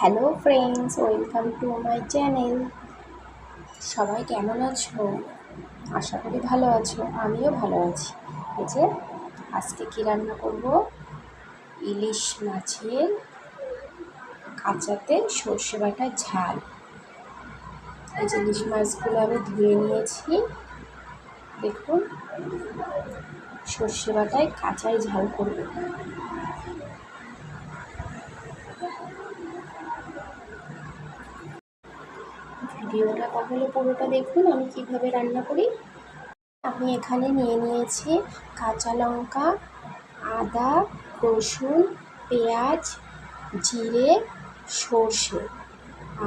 Hello friends welcome to my channel সবাই কেমন আছো? আশা করি ভালো আছো, আমিও ভালো আছি। এই যে, আজকে কী রান্না করব? ইলিশ মাছের কাঁচাতে সর্ষে বাটা ঝাল। এই যে ইলিশ মাছগুলো আমি ধুয়ে নিয়েছি। দেখুন, সর্ষে বাটায় কাঁচাই ঝাল করব। ভিডিওটা তাহলে পুরোটা দেখুন, আমি কীভাবে রান্না করি। আমি এখানে নিয়ে নিয়েছি কাঁচা লঙ্কা, আদা, রসুন, পেঁয়াজ, জিরে, সর্ষে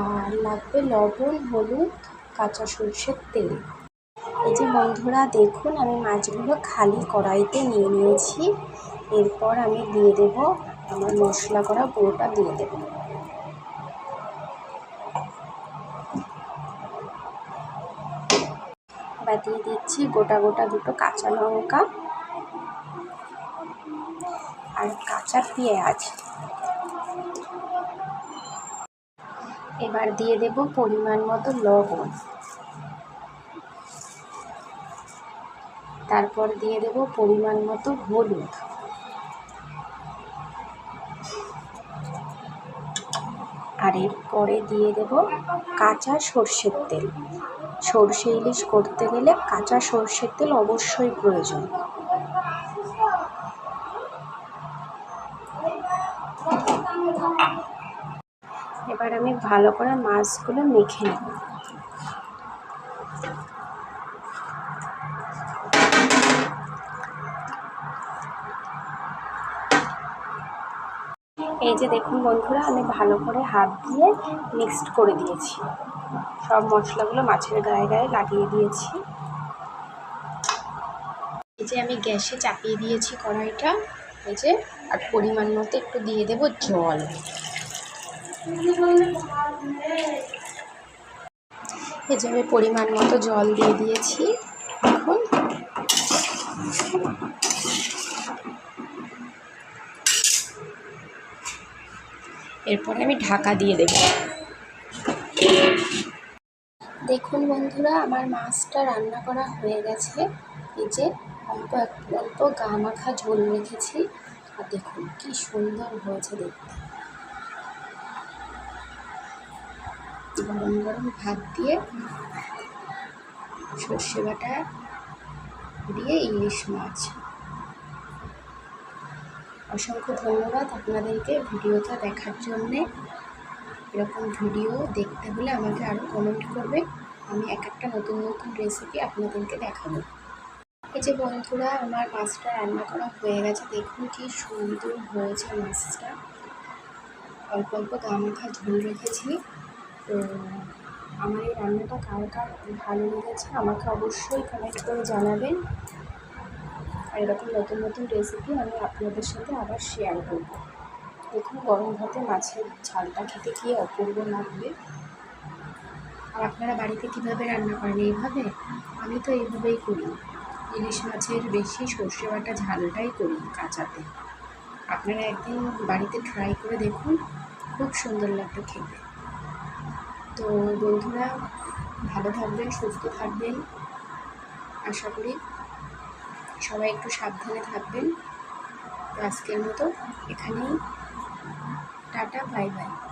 আর লাগবে লবণ, হলুদ, কাঁচা সর্ষের তেল। এই যে বন্ধুরা, দেখুন, আমি মাছগুলো খালি কড়াইতে নিয়ে নিয়েছি। এরপর আমি দিয়ে দেব আমার মশলা করা পুরোটা দিয়ে দেবো। এবার দিয়ে দিচ্ছি গোটা গোটা দুটো কাঁচা লঙ্কা আর কাঁচা পেঁয়াজ। এবার দিয়ে দেব পরিমাণ মতো লবণ। তারপর দিয়ে দেব পরিমাণ মতো হলুদ। আর এরপরে দিয়ে দেব কাঁচা সর্ষের তেল। সর্ষে ইলিশ করতে গেলে কাঁচা সর্ষের তেল অবশ্যই প্রয়োজন। এবার আমি ভালো করে মাছগুলো মেখে নেব। এই যে দেখুন বন্ধুরা, আমি ভালো করে হাত দিয়ে মিক্সড করে দিয়েছি। সব মশলাগুলো মাছের গায়ে গায়ে লাগিয়ে দিয়েছি। এই যে আমি গ্যাসে চাপিয়ে দিয়েছি কড়াইটা। এই যে, আর পরিমাণ মতো একটু দিয়ে দেব জল। এই যে আমি পরিমাণ মতো জল দিয়ে দিয়েছি। এখন এরপরে আমি ঢাকা দিয়ে দেব। দেখুন বন্ধুরা, আমার মাছটা রান্না করা হয়ে গেছে। এই যে অল্প অল্প গা মাখা ঝোল রেখেছি। আর দেখুন কি সুন্দর হয়েছে দেখতে। গরম গরম ভাত দিয়ে সর্ষে বাটা দিয়ে ইলিশ মাছ। অসংখ্য ধন্যবাদ আপনাদেরকে ভিডিওটা দেখার জন্যে। এরকম ভিডিও দেখতে হলে আমাকে আরও কমেন্ট করবে আমি এক একটা নতুন নতুন রেসিপি আপনাদেরকে দেখাবো। এই যে বন্ধুরা, আমার মাছটা রান্না করা হয়ে গেছে। দেখুন কি সুন্দর হয়েছে মাছটা। অল্প অল্প গামাখা ঝোল রেখেছি। তো আমার এই রান্নাটা কার কার ভালো লেগেছে আমাকে অবশ্যই কমেন্ট করে জানাবেন। আর এরকম নতুন নতুন রেসিপি আমি আপনাদের সাথে আবার শেয়ার করব। দেখুন, গরম ভাতে মাছের ঝালটা খেতে কি অপূর্ব লাগবে। আর আপনারা বাড়িতে কীভাবে রান্না করেন এইভাবে? আমি তো এইভাবেই করি। ইলিশ মাছের বেশি সর্ষে বাটা ঝালটাই করি কাঁচাতে। আপনারা একদিন বাড়িতে ট্রাই করে দেখুন, খুব সুন্দর লাগবে খেতে। তো বন্ধুরা, ভালো থাকবেন, সুস্থ থাকবেন। আশা করি সবাই একটু সাবধানে থাকবেন। আজকের মতো এখানেই। Tata bye bye.